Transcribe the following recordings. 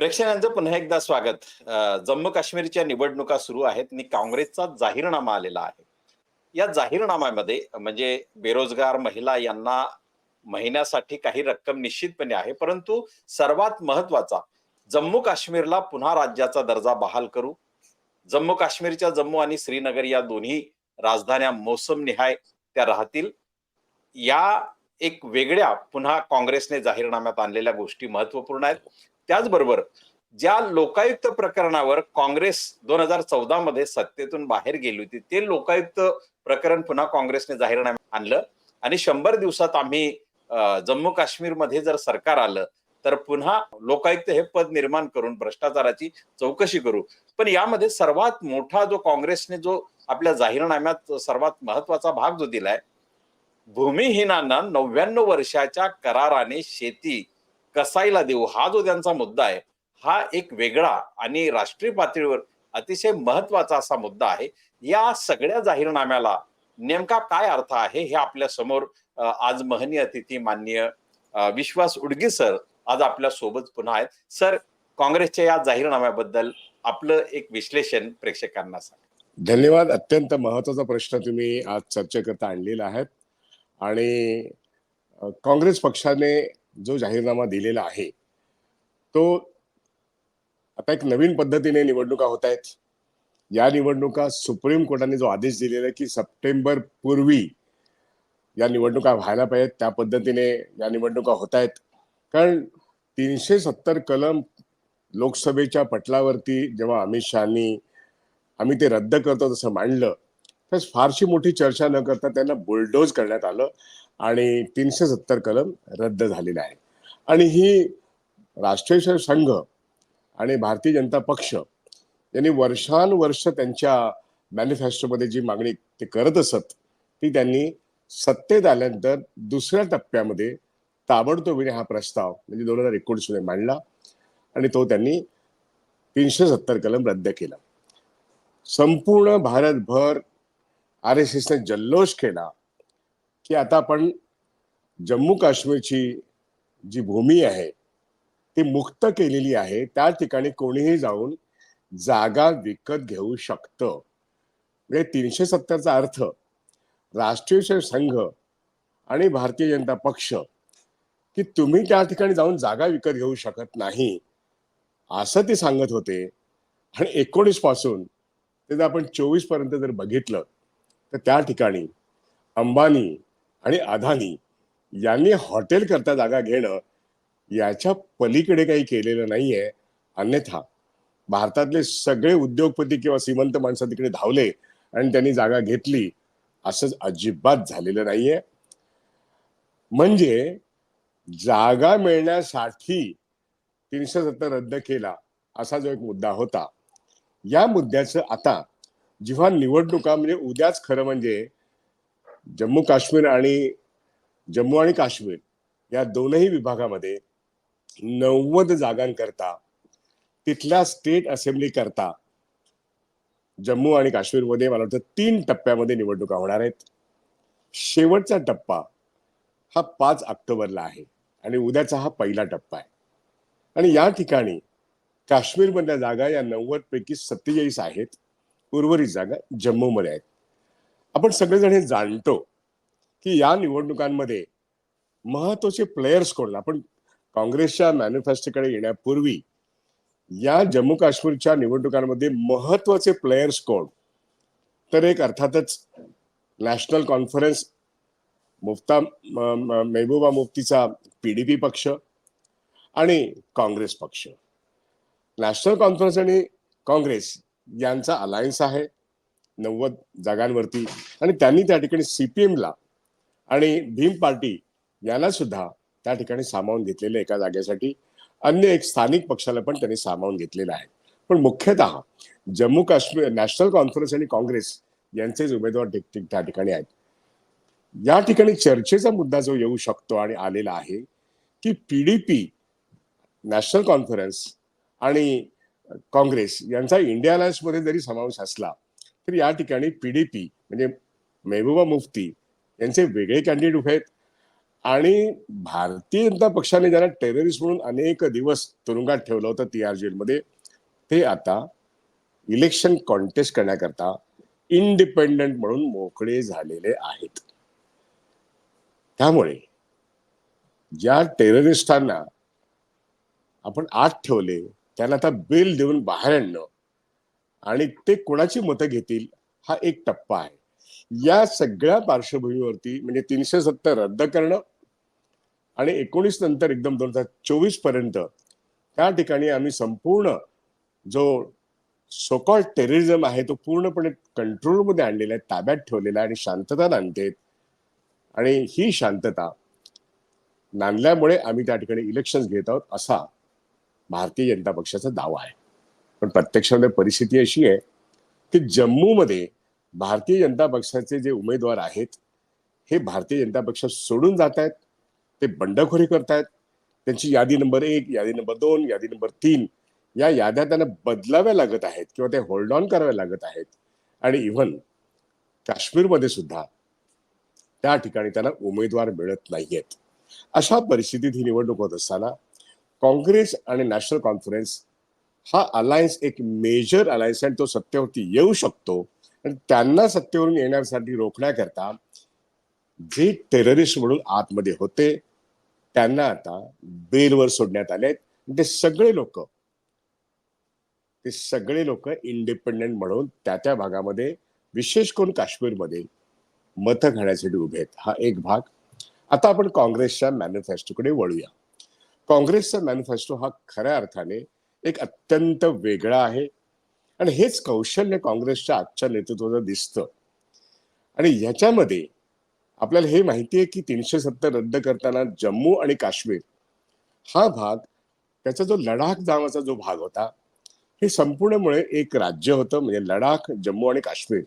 प्रेक्षकांचं पुन्हा एकदा स्वागत. जम्मू काश्मीरच्या निवडणुका सुरू आहेत आणि काँग्रेसचा जाहीरनामा आलेला आहे. या जाहीरनाम्यामध्ये म्हणजे बेरोजगार महिला यांना महिन्यासाठी काही रक्कम निश्चितपणे आहे परंतु सर्वात महत्त्वाचा जम्मू काश्मीरला पुन्हा राज्याचा दर्जा बहाल करू. जम्मू काश्मीरच्या जम्मू आणि श्रीनगर या दोन्ही राजधान्या मोसम निहाय त्या राहतील. या एक वेगळ्या पुन्हा काँग्रेसने जाहीरनाम्यात आणलेल्या गोष्टी महत्त्वपूर्ण आहेत. त्याचबरोबर ज्या लोकायुक्त प्रकरणावर काँग्रेस दोन हजार चौदा मध्ये सत्तेतून बाहेर गेली होती ते लोकायुक्त प्रकरण पुन्हा काँग्रेसने जाहीरनाम्यात आणलं. आणि शंभर दिवसात आम्ही जम्मू जम्मू काश्मीरमध्ये जर सरकार आलं तर पुन्हा लोकायुक्त हे पद निर्माण करून भ्रष्टाचाराची चौकशी करू. पण यामध्ये सर्वात मोठा जो काँग्रेसने जो आपल्या जाहीरनाम्यात सर्वात महत्त्वाचा भाग जो दिलाय भूमिहीनांना नव्याण्णव वर्षाच्या कराराने शेती कसाईला देऊ? हा जो त्यांचा मुद्दा आहे हा एक वेगळा आणि राष्ट्रीय पातळीवर अतिशय महत्त्वाचा असा मुद्दा आहे. या सगळ्या जाहीरनाम्याला नेमका काय अर्थ आहे हे आपल्यासमोर आज महनीय अतिथी माननीय विश्वास उडगी सर आज आपल्यासोबत पुन्हा आहेत. सर काँग्रेसच्या या जाहीरनाम्याबद्दल आपलं एक विश्लेषण प्रेक्षकांना सांग. धन्यवाद. अत्यंत महत्त्वाचा प्रश्न तुम्ही आज चर्चेकरता आणलेला आहे. आणि काँग्रेस पक्षाने जो जाहीरनामा दिलेला आहे तो आता एक नवीन पद्धतीने निवडणुका होत आहेत. या निवडणुका सुप्रीम कोर्टाने जो आदेश दिलेला आहे की सप्टेंबर पूर्वी या निवडणुका व्हायला पाहिजेत त्या पद्धतीने या निवडणुका होत आहेत. कारण तीनशे सत्तर कलम लोकसभेच्या पटलावरती जेव्हा अमित शहानी आम्ही ते रद्द करतो तसं मांडलं तर फारशी मोठी चर्चा न करता त्यांना बुलडोज करण्यात आलं. आणि तीनशे सत्तर कलम रद्द झालेलं आहे आणि ही राष्ट्रीय संघ आणि भारतीय जनता पक्ष यांनी वर्षानुवर्ष त्यांच्या मॅनिफेस्टोमध्ये जी मागणी ते करत असत ती त्यांनी सत्तेत आल्यानंतर दुसऱ्या टप्प्यामध्ये ताबडतोबीने हा प्रस्ताव म्हणजे दोन हजार एकोणीसमध्ये मांडला आणि तो त्यांनी तीनशे सत्तर कलम रद्द केला. संपूर्ण भारतभर आर एस एसने जल्लोष केला की आता आपण जम्मू काश्मीरची जी भूमी आहे ती मुक्त केलेली आहे त्या ठिकाणी कोणीही जाऊन जागा विकत घेऊ शकतं. म्हणजे तीनशे सत्तरचा अर्थ राष्ट्रीय संघ आणि भारतीय जनता पक्ष की तुम्ही त्या ठिकाणी जाऊन जागा विकत घेऊ शकत नाही असं ते सांगत होते. आणि एकोणीसपासून ते जर आपण चोवीसपर्यंत जर बघितलं तर त्या ठिकाणी अंबानी आणि अदानी यांनी हॉटेल करता जागा घेणं याच्या पलीकडे काही केलेलं नाहीये. अन्यथा भारतातले सगळे उद्योगपती किंवा श्रीमंत माणसं तिकडे धावले आणि त्यांनी जागा घेतली असंच अजिबात झालेलं नाहीये. म्हणजे जागा मिळण्यासाठी तीनशे सत्तर रद्द केला असा जो एक मुद्दा होता. या मुद्द्याचं आता जेव्हा निवडणुका म्हणजे उद्याच खरं म्हणजे जम्मू काश्मीर आणि जम्मू आणि काश्मीर या दोनही विभागामध्ये नव्वद जागांकरता तिथल्या स्टेट असेंब्ली करता जम्मू आणि काश्मीरमध्ये मला वाटतं तीन टप्प्यामध्ये निवडणुका होणार आहेत. शेवटचा टप्पा हा पाच ऑक्टोबरला आहे आणि उद्याचा हा पहिला टप्पा आहे. आणि या ठिकाणी काश्मीरमधल्या जागा या नव्वद पैकी सत्तेचाळीस आहेत. उर्वरित जागा जम्मूमध्ये आहेत. आपण सगळेजण हे जाणतो की या निवडणुकांमध्ये महत्त्वाचे प्लेयर्स कोण? आपण काँग्रेसच्या मॅनिफेस्टोकडे येण्यापूर्वी या जम्मू काश्मीरच्या निवडणुकांमध्ये महत्त्वाचे प्लेयर्स कोण? तर एक अर्थातच नॅशनल कॉन्फरन्स मुफ्ता मेहबूबा मुफ्तीचा पीडीपी पक्ष आणि काँग्रेस पक्ष. नॅशनल कॉन्फरन्स आणि काँग्रेस यांचा अलायन्स आहे. नव्वद जागांवरती. आणि त्यांनी त्या ठिकाणी सीपीएमला आणि भीम पार्टी यांना सुद्धा त्या ठिकाणी सामावून घेतलेलं एका जागेसाठी. अन्य एक स्थानिक पक्षाला पण त्यांनी सामावून घेतलेलं आहे. पण मुख्यतः जम्मू काश्मीर नॅशनल कॉन्फरन्स आणि काँग्रेस यांचेच उमेदवार ठिक- त्या ठिकाणी आहेत. या ठिकाणी चर्चेचा मुद्दा जो येऊ शकतो आणि आलेला आहे की पीडीपी नॅशनल कॉन्फरन्स आणि काँग्रेस यांचा इंडिया अलायन्समध्ये जरी समावेश असला तर या ठिकाणी पीडीपी म्हणजे मेहबूबा मुफ्ती यांचे वेगळे कॅन्डिडेट उभे आहेत. आणि भारतीय जनता पक्षाने ज्यांना टेररिस्ट म्हणून अनेक दिवस तुरुंगात ठेवलं होतं टी आर जेलमध्ये ते आता इलेक्शन कॉन्टेस्ट करण्याकरता इंडिपेंडंट म्हणून मोकळे झालेले आहेत. त्यामुळे ज्या टेररिस्टांना आपण आत ठेवले त्यांना आता बिल देऊन बाहेर आणणं आणि ते कोणाची मतं घेतील हा एक टप्पा आहे. या सगळ्या पार्श्वभूमीवरती म्हणजे तीनशे सत्तर रद्द करणं आणि एकोणीस नंतर एकदम दोन हजार चोवीसपर्यंत त्या ठिकाणी आम्ही संपूर्ण जो सोकॉल टेररिझम आहे तो पूर्णपणे कंट्रोलमध्ये आणलेला आहे ताब्यात ठेवलेला आहे आणि शांतता नांदते आणि ही शांतता नांदल्यामुळे आम्ही त्या ठिकाणी इलेक्शन घेत आहोत असा भारतीय जनता पक्षाचा दावा आहे. पण प्रत्यक्षामध्ये परिस्थिती अशी आहे की जम्मूमध्ये भारतीय जनता पक्षाचे जे उमेदवार आहेत हे भारतीय जनता पक्ष सोडून जात आहेत ते बंडखोरी करतायत त्यांची यादी नंबर एक यादी नंबर दोन यादी नंबर तीन या याद्या त्यांना बदलाव्या लागत आहेत किंवा ते होल्ड ऑन कराव्या लागत आहेत. आणि इव्हन काश्मीरमध्ये सुद्धा त्या ठिकाणी त्यांना उमेदवार मिळत नाहीयेत. अशा परिस्थितीत ही निवडणूक होत असताना काँग्रेस आणि नॅशनल कॉन्फरन्स हा अलायन्स एक मेजर अलायन्स आहे आणि तो सत्तेवरती येऊ शकतो. आणि त्यांना सत्तेवरून येण्यासाठी रोखण्याकरता जे टेररिस्ट म्हणून आतमध्ये होते त्यांना आता बेलवर सोडण्यात आले ते सगळे लोक ते सगळे लोक इंडिपेंडेंट म्हणून त्या त्या भागामध्ये विशेष करून काश्मीरमध्ये मतं घेण्यासाठी उभे आहेत. हा एक भाग. आता आपण काँग्रेसच्या मॅनिफेस्टोकडे वळूया. काँग्रेसचा मॅनिफेस्टो हा खऱ्या अर्थाने एक अत्यंत वेगळा आहे. आणि हेच कौशल्य काँग्रेसच्या आजच्या नेतृत्वाचं दिसतं. आणि ह्याच्यामध्ये आपल्याला हे माहिती आहे की तीनशे सत्तर रद्द करताना जम्मू आणि काश्मीर हा भाग त्याचा जो लडाख नावाचा जो भाग होता हे संपूर्णमुळे एक राज्य होतं. म्हणजे लडाख जम्मू आणि काश्मीर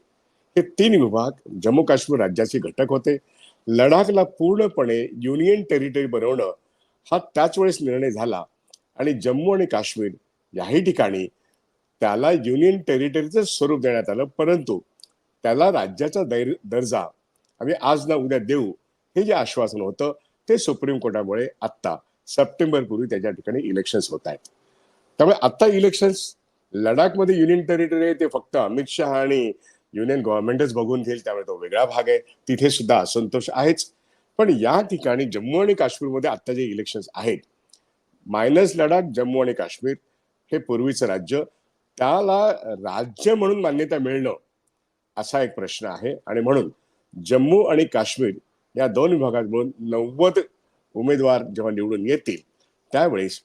हे तीन विभाग जम्मू काश्मीर राज्याचे घटक होते. लडाखला पूर्णपणे युनियन टेरिटरी बनवणं हा त्याच वेळेस निर्णय झाला. आणि जम्मू आणि काश्मीर याही ठिकाणी त्याला युनियन टेरिटरीचं स्वरूप देण्यात आलं. परंतु त्याला राज्याचा दैर दर्जा आम्ही आज ना उद्या देऊ हे जे आश्वासन होतं ते सुप्रीम कोर्टामुळे आत्ता सप्टेंबर पूर्वी त्याच्या ठिकाणी इलेक्शन्स होत आहेत. त्यामुळे आत्ता इलेक्शन्स लडाखमध्ये युनियन टेरिटरी आहे ते फक्त अमित शहा आणि युनियन गव्हर्नमेंटच बघून घेईल त्यामुळे तो वेगळा भाग आहे. तिथे सुद्धा असंतोष आहेच. पण या ठिकाणी जम्मू आणि काश्मीरमध्ये आत्ता जे इलेक्शन्स आहेत मायनस लडाख जम्मू आणि काश्मीर हे पूर्वीचं राज्य. त्याला राज्य म्हणून मान्यता मिळणं असा एक प्रश्न आहे. आणि म्हणून जम्मू आणि काश्मीर या दोन विभागात मिळून नव्वद उमेदवार जेव्हा निवडून येतील त्यावेळेस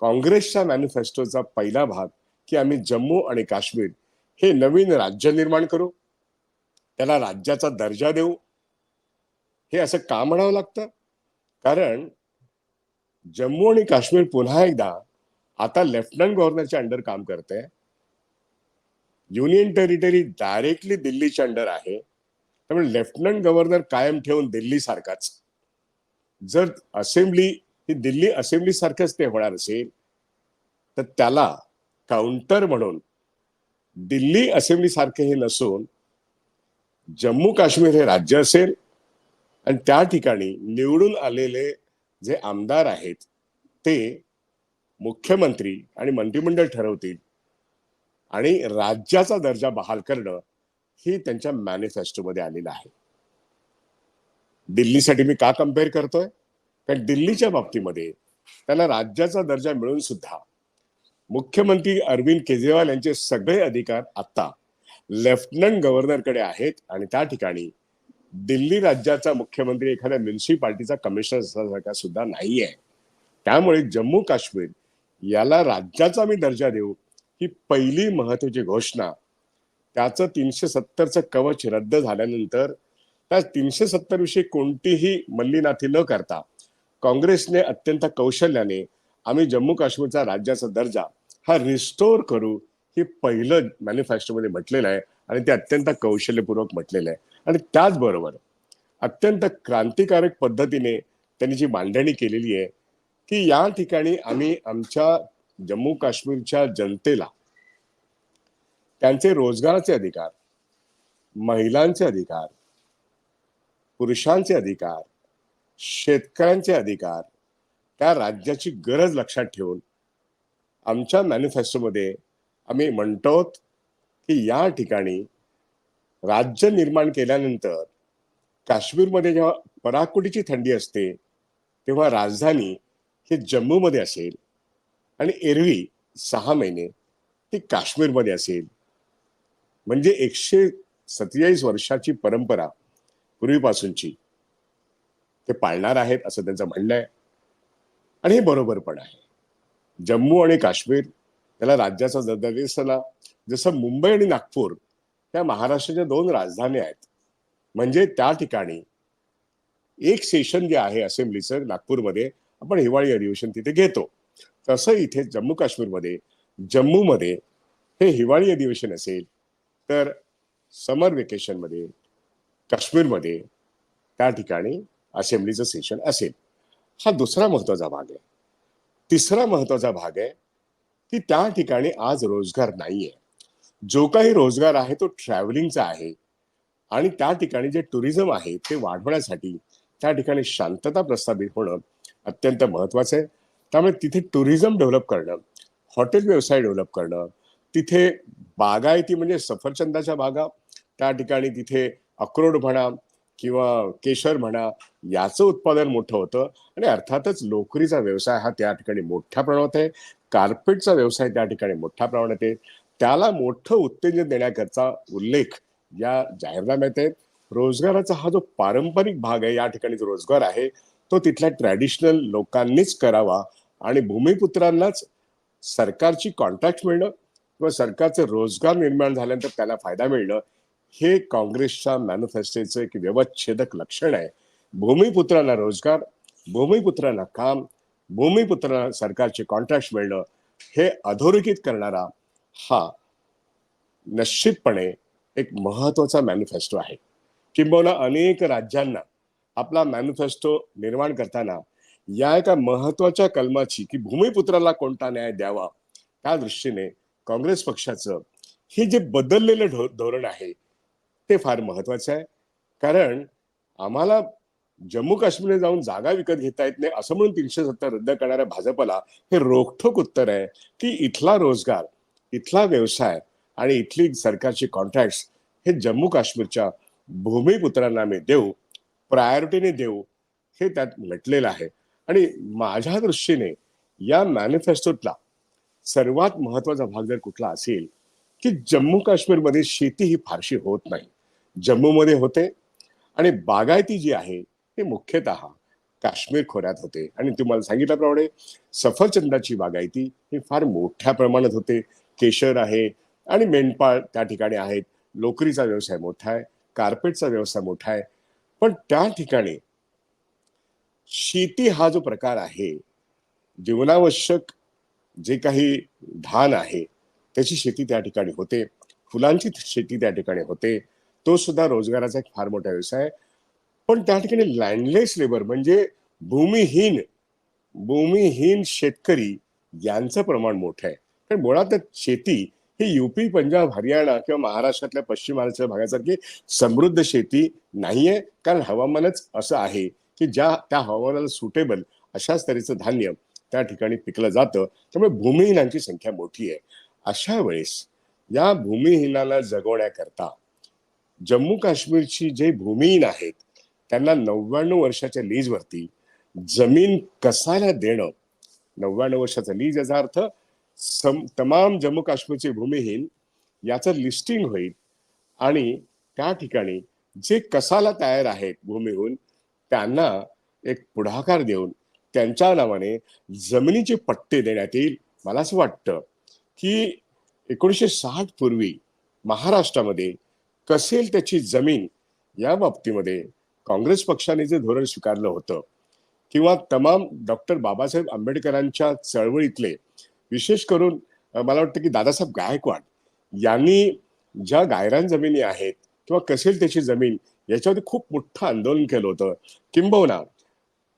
काँग्रेसच्या मॅनिफेस्टोचा पहिला भाग की आम्ही जम्मू आणि काश्मीर हे नवीन राज्य निर्माण करू त्याला राज्याचा दर्जा देऊ. हे असं का म्हणावं लागतं? कारण जम्मू आणि काश्मीर पुन्हा एकदा आता लेफ्टनंट गव्हर्नरच्या अंडर काम करते. युनियन टेरिटरी डायरेक्टली दिल्लीच्या अंडर आहे. त्यामुळे लेफ्टनंट गव्हर्नर कायम ठेवून दिल्ली सारखाच. जर असेंब्ली ही दिल्ली असेंब्ली सारखंच ते होणार असेल तर त्याला काउंटर म्हणून दिल्ली असेंब्ली सारखे हे नसून जम्मू काश्मीर हे राज्य असेल. आणि त्या ठिकाणी निवडून आलेले जे आमदार आहेत ते मुख्यमंत्री आणि मंत्रिमंडळ ठरवतील आणि राज्याचा दर्जा बहाल करणं हे त्यांच्या मॅनिफेस्टोमध्ये आलेलं आहे. दिल्लीसाठी मी का कंपेअर करतोय? कारण दिल्लीच्या बाबतीमध्ये त्याला राज्याचा दर्जा मिळून सुद्धा मुख्यमंत्री अरविंद केजरीवाल यांचे सगळे अधिकार आता लेफ्टनंट गव्हर्नरकडे आहेत आणि त्या ठिकाणी दिल्ली राज्याचा मुख्यमंत्री एखाद्या म्युन्सिपाल्टीचा कमिशनर असल्यासारखा सुद्धा नाहीये. त्यामुळे जम्मू काश्मीर याला राज्याचा मी दर्जा देऊ ही पहिली महत्वाची घोषणा. त्याचं तीनशे सत्तरचं कवच रद्द झाल्यानंतर त्या तीनशे सत्तर विषयी कोणतीही मल्लीनाथी न करता काँग्रेसने अत्यंत कौशल्याने आम्ही जम्मू काश्मीरचा राज्याचा दर्जा हा रिस्टोर करू हे पहिलं मॅनिफेस्टोमध्ये म्हटलेलं आहे. आणि ते अत्यंत कौशल्यपूर्वक म्हटलेलं आहे. आणि त्याचबरोबर अत्यंत क्रांतिकारक पद्धतीने त्यांनी जी मांडणी केलेली आहे की या ठिकाणी आम्ही आमच्या जम्मू काश्मीरच्या जनतेला त्यांचे रोजगाराचे अधिकार महिलांचे अधिकार पुरुषांचे अधिकार शेतकऱ्यांचे अधिकार त्या राज्याची गरज लक्षात ठेवून आमच्या मॅनिफेस्टोमध्ये आम्ही म्हणतो की या ठिकाणी राज्य निर्माण केल्यानंतर काश्मीरमध्ये जेव्हा पराकोटीची थंडी असते तेव्हा राजधानी हे जम्मूमध्ये असेल आणि एरवी सहा महिने ती काश्मीरमध्ये असेल. म्हणजे एकशे सत्तेचाळीस वर्षाची परंपरा पूर्वीपासूनची. ते पाळणार आहेत असं त्यांचं म्हणणं आहे. आणि हे बरोबर पण आहे. जम्मू आणि काश्मीर त्याला राज्याचा दर्जा दिसला. जसं मुंबई आणि नागपूर या महाराष्ट्राच्या दोन राजधानी आहेत. म्हणजे त्या ठिकाणी एक सेशन जे आहे असेंब्लीचं नागपूरमध्ये आपण हिवाळी अधिवेशन तिथे घेतो. तसं इथे जम्मू काश्मीरमध्ये जम्मूमध्ये हे हिवाळी अधिवेशन असेल तर समर वेकेशनमध्ये काश्मीरमध्ये त्या ठिकाणी असेंब्लीचं सेशन असेल. हा दुसरा महत्त्वाचा भाग आहे. तिसरा महत्त्वाचा भाग आहे की त्या ठिकाणी आज रोजगार नाहीये. जो काही रोजगार आहे तो ट्रॅव्हलिंगचा आहे. आणि त्या ठिकाणी जे टुरिझम आहे ते वाढवण्यासाठी त्या ठिकाणी शांतता प्रस्थापित होणं अत्यंत महत्वाचं आहे. त्यामुळे तिथे टुरिझम डेव्हलप करणं हॉटेल व्यवसाय डेव्हलप करणं तिथे बागायती म्हणजे सफरचंदाच्या बागा त्या ठिकाणी तिथे अक्रोड म्हणा किंवा केशर म्हणा याचं उत्पादन मोठं होतं. आणि अर्थातच लोकरीचा व्यवसाय हा त्या ठिकाणी मोठ्या प्रमाणात आहे. कार्पेटचा व्यवसाय त्या ठिकाणी मोठ्या प्रमाणात आहे. त्याला मोठं उत्तेजन देण्याकरता उल्लेख या जाहीरनाम्यात आहे रोजगाराचा हा जो पारंपरिक भाग आहे या ठिकाणी जो रोजगार आहे तो तिथल्या ट्रॅडिशनल लोकांनीच करावा आणि भूमिपुत्रांनाच सरकारची कॉन्ट्रॅक्ट मिळणं किंवा सरकारचे रोजगार निर्माण झाल्यानंतर त्याला फायदा मिळणं हे काँग्रेसच्या मॅनिफेस्टोचं एक व्यवच्छेदक लक्षण आहे. भूमिपुत्रांना रोजगार भूमिपुत्रांना काम भूमिपुत्रांना सरकारचे कॉन्ट्रॅक्ट मिळणं हे अधोरेखित करणारा हा निश्चितपणे एक महत्त्वाचा मॅनिफेस्टो आहे. किंबहुना अनेक राज्यांना आपला मॅनिफेस्टो निर्माण करताना या एका महत्त्वाच्या कलमाची की भूमिपुत्राला कोणता न्याय द्यावा त्या दृष्टीने काँग्रेस पक्षाचं हे जे बदललेलं धो- धोरण आहे ते फार महत्वाचं आहे. कारण आम्हाला जम्मू काश्मीरला जाऊन जागा विकत घेता येत नाही असं म्हणून तीनशे सत्तर रद्द करणाऱ्या भाजपला हे रोखठोक उत्तर आहे की इथला रोजगार इथला व्यवसाय आणि इथली सरकारची कॉन्ट्रॅक्ट हे जम्मू काश्मीरच्या भूमिपुत्रांना आम्ही देऊ प्रायोरिटीने देऊ हे त्यात म्हटलेलं आहे. आणि माझ्या दृष्टीने या मॅनिफेस्टोतला सर्वात महत्त्वाचा भाग जर कुठला असेल की जम्मू काश्मीरमध्ये शेती ही फारशी होत नाही. जम्मूमध्ये होते आणि बागायती जी आहे ती मुख्यतः काश्मीर खोऱ्यात होते. आणि तुम्हाला सांगितल्याप्रमाणे सफरचंदाची बागायती ही फार मोठ्या प्रमाणात होते. केशर आहे आणि मेंढपाळ त्या ठिकाणी आहेत. लोकरीचा व्यवसाय मोठा आहे कार्पेटचा व्यवसाय मोठा आहे. पण त्या ठिकाणी शेती हा जो प्रकार आहे जीवनावश्यक जे काही धान आहे त्याची शेती त्या ठिकाणी होते. फुलांची शेती त्या ठिकाणी होते. तो सुद्धा रोजगाराचा एक फार मोठा व्यवसाय आहे. पण त्या ठिकाणी लँडलेस लेबर म्हणजे भूमिहीन भूमिहीन शेतकरी यांचं प्रमाण मोठं आहे. तर मुळात शेती ही युपी पंजाब हरियाणा किंवा महाराष्ट्रातल्या पश्चिम महाराष्ट्र भागासारखी समृद्ध शेती नाहीये. कारण हवामानच असं आहे की ज्या त्या हवामानाला सुटेबल अशाच तऱ्हेचं धान्य त्या ठिकाणी पिकलं जातं. त्यामुळे भूमिहीनांची संख्या मोठी आहे. अशा वेळेस या भूमिहीनाला जगवण्याकरता जम्मू काश्मीरची जे भूमिहीन आहेत त्यांना नव्याण्णव वर्षाच्या लीजवरती जमीन कसायला देणं नव्याण्णव वर्षाचा लीज याचा अर्थ सम तमाम जम्मू काश्मीरचे भूमिहीन याचं लिस्टिंग होईल. आणि त्या ठिकाणी जे कसाला तयार आहेत भूमीहून त्यांना एक पुढाकार देऊन त्यांच्या नावाने जमिनीचे पट्टे देण्यात येईल. मला असं वाटतं की एकोणीसशे साठ पूर्वी महाराष्ट्रामध्ये कसेल त्याची जमीन या बाबतीमध्ये काँग्रेस पक्षाने जे धोरण स्वीकारलं होतं किंवा तमाम डॉक्टर बाबासाहेब आंबेडकरांच्या चळवळीतले विशेष करून मला वाटतं की दादासाहेब गायकवाड यांनी ज्या गायरान जमिनी आहेत किंवा कसेल त्याची जमीन याच्यावरती खूप मोठं आंदोलन केलं होतं. किंबहुना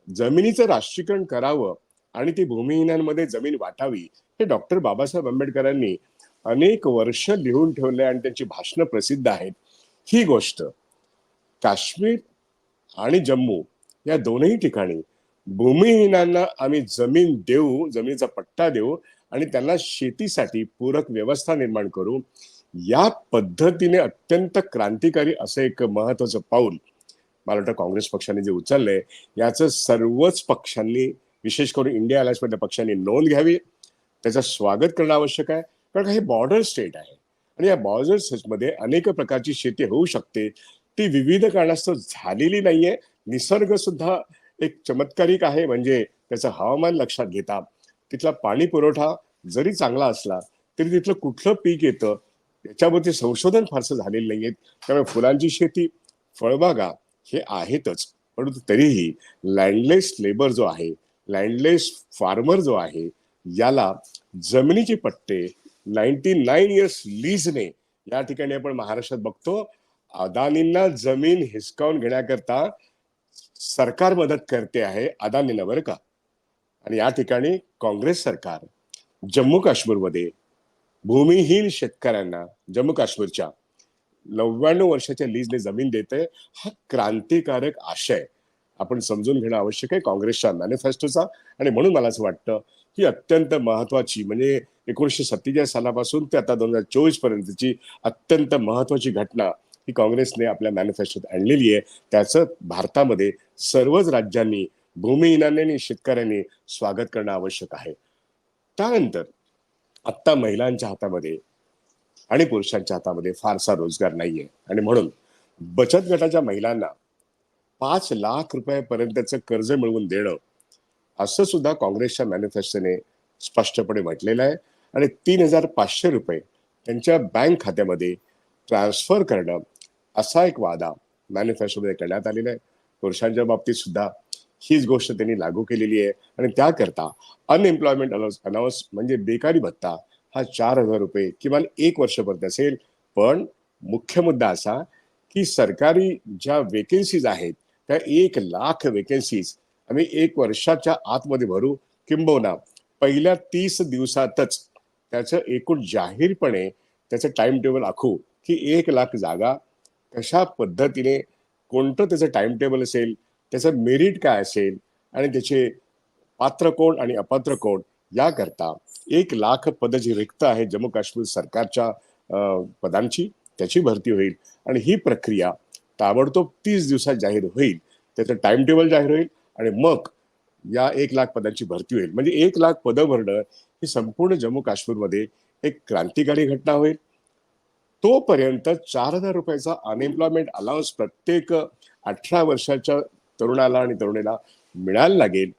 जमिनीचं राष्ट्रीयकरण करावं आणि ती भूमिहीनांमध्ये जमीन वाटावी हे डॉक्टर बाबासाहेब आंबेडकरांनी अनेक वर्ष लिहून ठेवले आणि त्यांची भाषणं प्रसिद्ध आहेत. ही गोष्ट काश्मीर आणि जम्मू या दोनही ठिकाणी भूमिहीनांना आम्ही जमीन देऊ जमिनीचा पट्टा देऊ आणि त्यांना शेतीसाठी पूरक व्यवस्था निर्माण करू या पद्धतीने अत्यंत क्रांतिकारी असं एक महत्वाचं पाऊल मला वाटतं काँग्रेस पक्षाने जे उचललंय याचं सर्वच पक्षांनी विशेष करून इंडिया अलायन्समधल्या पक्षांनी नोंद घ्यावी. त्याचं स्वागत करणं आवश्यक आहे. कारण का हे बॉर्डर स्टेट आहे. आणि या बॉर्डर स्टेटमध्ये अनेक प्रकारची शेती होऊ शकते. ती विविध कारणास्तव झालेली नाहीये. निसर्ग सुद्धा एक चमत्कारिक आहे. म्हणजे त्याचं हवामान लक्षात घेता तिथला पाणी पुरवठा जरी चांगला असला तरी तिथलं कुठलं पीक येतं याच्यामध्ये संशोधन फारसं झालेलं नाहीये. त्यामुळे फुलांची शेती फळबागा हे आहेतच. परंतु तरीही लँडलेस लेबर जो आहे लँडलेस फार्मर जो आहे याला जमिनीचे पट्टे नाईन्टी नाईन इयर्स लीजने या ठिकाणी आपण महाराष्ट्रात बघतो. अदानींना जमीन हिसकावून घेण्याकरता सरकार मदत करते आहे अदानींना बरं का? आणि या ठिकाणी काँग्रेस सरकार जम्मू काश्मीरमध्ये भूमिहीन शेतकऱ्यांना जम्मू काश्मीरच्या नव्याण्णव वर्षाच्या लीजने जमीन देते हा क्रांतिकारक आशय आपण समजून घेणं आवश्यक आहे काँग्रेसच्या मॅनिफेस्टोचा. आणि म्हणून मला असं वाटतं ही अत्यंत महत्वाची म्हणजे एकोणीसशे सत्तेचाळीस सालापासून ते आता दोन हजार चोवीस पर्यंतची अत्यंत महत्वाची घटना ही काँग्रेसने आपल्या मॅनिफेस्टोत आणलेली आहे. त्याचं भारतामध्ये सर्वच राज्यांनी भूमिहीनांनी आणि शेतकऱ्यांनी स्वागत करणं आवश्यक आहे. त्यानंतर आत्ता महिलांच्या हातामध्ये आणि पुरुषांच्या हातामध्ये फारसा रोजगार नाहीये. आणि म्हणून बचत गटाच्या महिलांना पाच लाख रुपयापर्यंतचं कर्ज मिळवून देणं असं सुद्धा काँग्रेसच्या मॅनिफेस्टोने स्पष्टपणे म्हटलेलं आहे. आणि तीन हजार पाचशे रुपये त्यांच्या बँक खात्यामध्ये ट्रान्सफर करणं असा एक वादा मॅनिफेस्टोमध्ये करण्यात आलेला आहे. पुरुषांच्या बाबतीत सुद्धा हीच गोष्ट त्यांनी लागू केलेली आहे. आणि त्याकरता अनएम्प्लॉयमेंट अनाऊन्स म्हणजे बेकारी भत्ता हा चार हजार रुपये किमान एक वर्षपर्यंत असेल. पण मुख्य मुद्दा असा की सरकारी ज्या वेकेन्सीज आहेत त्या एक लाख वेकेन्सीज आम्ही एक वर्षाच्या आतमध्ये भरू. किंबहुना पहिल्या तीस दिवसातच त्याचं एकूण जाहीरपणे त्याचं टाइम टेबल आखू की एक लाख जागा. कशा पद्धतीने कोणतं त्याचं टाइम टेबल असेल? त्याचं मेरिट काय असेल आणि त्याचे पात्र कोण आणि अपात्र कोण याकरता एक लाख पद जी रिक्त आहे जम्मू काश्मीर सरकारच्या पदांची त्याची भरती होईल. आणि ही प्रक्रिया ताबडतोब तीस दिवसात जाहीर होईल. त्याचं टाइम टेबल जाहीर होईल आणि मग या एक लाख पदांची भरती होईल. म्हणजे एक लाख पदं भरणं ही संपूर्ण जम्मू काश्मीरमध्ये एक क्रांतिकारी घटना होईल. तोपर्यंत चार हजार रुपयाचा अनएम्प्लॉयमेंट अलाउन्स प्रत्येक अठरा वर्षाच्या तरुणाला आणि तरुणीला मिळायला लागेल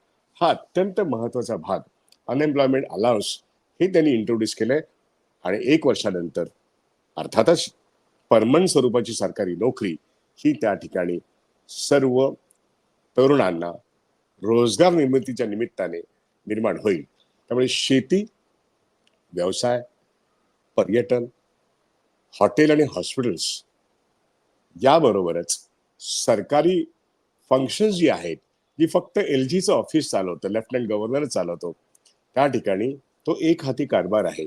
हा अत्यंत महत्त्वाचा भाग. अनएम्प्लॉयमेंट अलाउन्स हे त्यांनी इंट्रोड्यूस केलंय आणि एक वर्षानंतर अर्थातच परमनंट स्वरूपाची सरकारी नोकरी ही त्या ठिकाणी सर्व तरुणांना रोजगार निर्मितीच्या निमित्ताने निर्माण होईल. त्यामुळे शेती व्यवसाय पर्यटन हॉटेल आणि हॉस्पिटल्स याबरोबरच सरकारी फंक्शन्स जी आहेत जी फक्त एल जीचं ऑफिस चालवतं लेफ्टनंट गव्हर्नर चालवतो त्या ठिकाणी तो एक हाती कारभार आहे.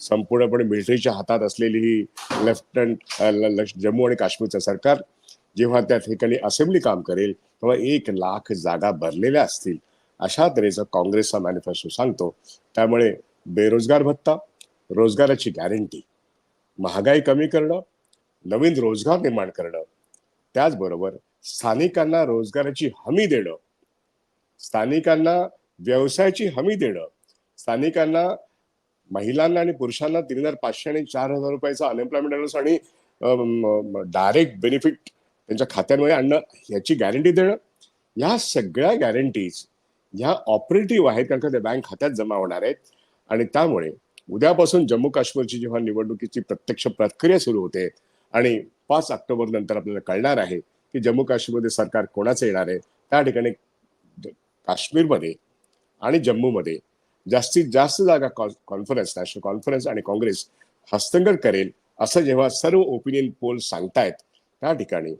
संपूर्णपणे मिलिटरीच्या हातात असलेली ही लेफ्टनंट जम्मू आणि काश्मीरचं सरकार जेव्हा त्या ठिकाणी असेंब्ली काम करेल तेव्हा एक लाख जागा भरलेल्या असतील अशा तऱ्हेचा काँग्रेसचा मॅनिफेस्टो सांगतो. त्यामुळे बेरोजगार भत्ता रोजगाराची गॅरंटी महागाई कमी करणं नवीन रोजगार निर्माण करणं त्याचबरोबर स्थानिकांना रोजगाराची हमी देणं. स्थानिकांना व्यवसायाची हमी देणं. स्थानिकांना महिलांना आणि पुरुषांना तीन हजार पाचशे आणि चार हजार रुपयाचा अनएम्प्लॉयमेंट अलाउन्स आणि डायरेक्ट बेनिफिट त्यांच्या खात्यांमध्ये आणणं याची गॅरंटी देणं. या सगळ्या गॅरंटीज ह्या ऑपरेटिव्ह आहेत कारण का त्या बँक खात्यात जमा होणार आहेत. आणि त्यामुळे उद्यापासून जम्मू काश्मीरची जेव्हा निवडणुकीची प्रत्यक्ष प्रक्रिया सुरू होते आणि पाच ऑक्टोबर नंतर आपल्याला कळणार आहे की जम्मू काश्मीरमध्ये सरकार कोणाचं येणार आहे? त्या ठिकाणी काश्मीरमध्ये आणि जम्मूमध्ये जास्तीत जास्त जागा कॉन्फरन्स नॅशनल कॉन्फरन्स आणि काँग्रेस हस्तंगत करेल असं जेव्हा सर्व ओपिनियन पोल सांगतायत त्या ठिकाणी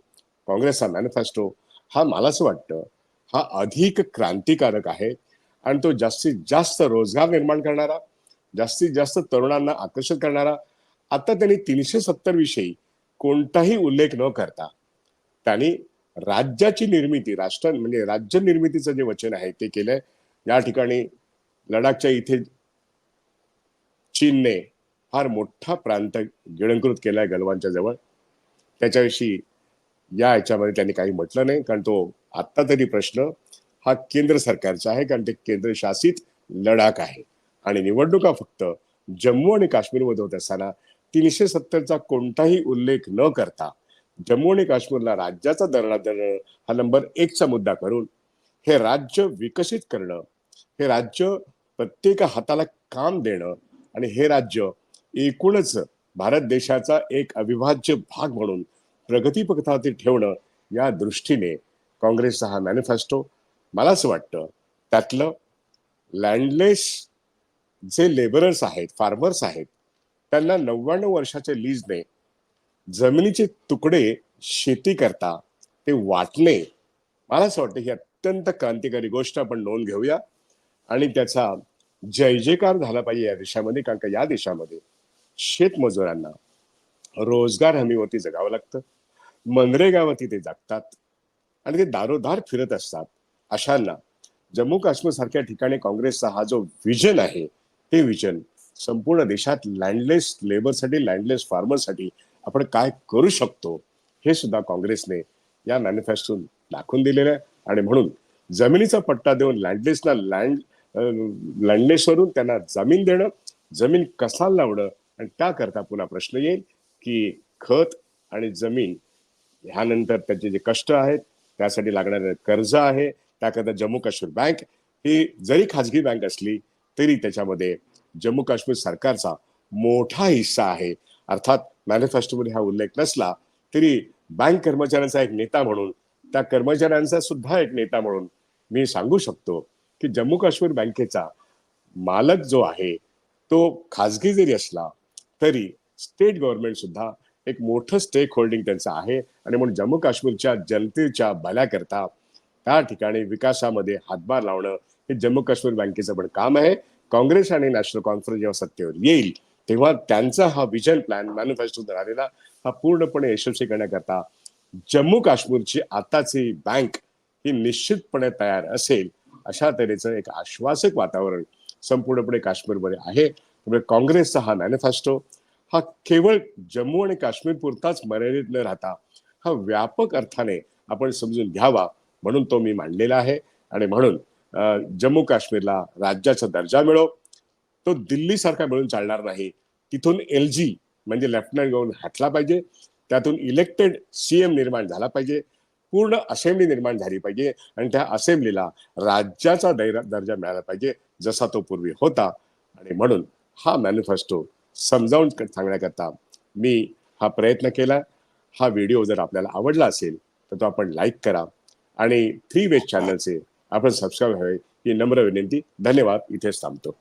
काँग्रेसचा मॅनिफेस्टो हा मला असं वाटतं हा अधिक क्रांतिकारक आहे आणि तो जास्तीत जास्त रोजगार निर्माण करणारा जास्तीत जास्त तरुणांना आकर्षित करणारा आता त्यांनी तीनशे सत्तर विषयी कोणताही उल्लेख न करता त्यांनी राज्याची निर्मिती राष्ट्र म्हणजे राज्य निर्मितीचं जे वचन आहे ते केलंय. या ठिकाणी लडाखच्या इथे चीनने फार मोठा प्रांत गिळंकृत केलाय गलवानच्या जवळ. त्याच्याविषयी या याच्यामध्ये त्यांनी काही म्हटलं नाही कारण तो आत्ता तरी प्रश्न हा केंद्र सरकारचा आहे कारण ते केंद्र शासित लडाख आहे. आणि निवडणुका फक्त जम्मू आणि काश्मीरमध्ये होत असताना तीनशे सत्तरचा कोणताही उल्लेख न करता जम्मू आणि काश्मीरला राज्याचा दर्जा देणं हा नंबर एकचा मुद्दा करून हे राज्य विकसित करणं हे राज्य प्रत्येक हाताला काम देणं आणि हे राज्य एकूणच भारत देशाचा एक अविभाज्य भाग म्हणून प्रगतीपथावरती ठेवणं या दृष्टीने काँग्रेसचा हा मॅनिफेस्टो मला असं वाटतं त्यातलं लँडलेस जे लेबरर्स आहेत फार्मर्स आहेत त्यांना नव्याण्णव वर्षाच्या लीजने जमिनीचे तुकडे शेती करता ते वाटणे मला असं वाटतं ही अत्यंत क्रांतिकारी गोष्ट आपण नोंद घेऊया. आणि त्याचा जय जयकार झाला पाहिजे या देशामध्ये कारण का या देशामध्ये शेतमजुरांना रोजगार हमीवरती जगावं लागतं. मनरेगावरती ते जगतात. आणि ते दारोदार फिरत असतात. अशांना जम्मू काश्मीर सारख्या ठिकाणी काँग्रेसचा हा जो विजन आहे ते विजन संपूर्ण देशात लँडलेस लेबरसाठी लँडलेस फार्मरसाठी आपण काय करू शकतो हे सुद्धा काँग्रेसने या मॅनिफेस्टोन दाखवून दिलेलं आहे. आणि म्हणून जमिनीचा पट्टा देऊन लँडलेसला लँड लँडलेसवरून त्यांना जमीन देणं जमीन कसा लावणं आणि त्याकरता पुन्हा प्रश्न येईल की खत आणि जमीन ह्यानंतर त्याचे जे कष्ट आहेत त्यासाठी लागणारे कर्ज आहे त्याकरता जम्मू काश्मीर बँक ही जरी खाजगी बँक असली तरी त्याच्यामध्ये जम्मू काश्मीर सरकारचा मोठा हिस्सा आहे. अर्थात मॅनिफेस्टोमध्ये हा उल्लेख नसला तरी बँक कर्मचाऱ्यांचा एक नेता म्हणून त्या कर्मचाऱ्यांचा सुद्धा एक नेता म्हणून मी सांगू शकतो की जम्मू काश्मीर बँकेचा मालक जो आहे तो खाजगी जरी असला तरी स्टेट गव्हर्नमेंट सुद्धा एक मोठं स्टेक होल्डिंग त्यांचं आहे. आणि म्हणून जम्मू काश्मीरच्या जनतेच्या भल्याकरता त्या ठिकाणी विकासामध्ये हातभार लावणं हे जम्मू काश्मीर बँकेचं पण काम आहे. काँग्रेस आणि नॅशनल कॉन्फरन्स जेव्हा सत्तेवर येईल तेव्हा त्यांचा हा विजन प्लॅन मॅनिफेस्टो झालेला हा पूर्णपणे यशस्वी करण्याकरता जम्मू काश्मीरची आताची बँक ही निश्चितपणे तयार असेल अशा तऱ्हेचं एक आश्वासक वातावरण संपूर्णपणे काश्मीरमध्ये आहे. त्यामुळे काँग्रेसचा हा मॅनिफेस्टो हा केवळ जम्मू आणि काश्मीर पुरताच मर्यादित न राहता हा व्यापक अर्थाने आपण समजून घ्यावा म्हणून तो मी मांडलेला आहे. आणि म्हणून जम्मू काश्मीरला राज्याचा दर्जा मिळो. तो दिल्ली सारखा मिळून चालणार नाही. तिथून एल जी म्हणजे लेफ्टनंट गव्हर्नर हटला पाहिजे. त्यातून इलेक्टेड सीएम निर्माण झाला पाहिजे. पूर्ण असेंब्ली निर्माण झाली पाहिजे. आणि त्या असेंब्लीला राज्याचा दर्जा मिळाला पाहिजे जसा तो पूर्वी होता. आणि म्हणून हा मॅनिफेस्टो समजावून सांगण्याकरता मी हा प्रयत्न केला. हा व्हिडिओ जर आपल्याला आवडला असेल तर तो आपण लाईक करा. आणि थ्री वेज चॅनलचे आपण सबस्क्राईब व्हावे ही नम्र विनंती. धन्यवाद. इथेच थांबतो.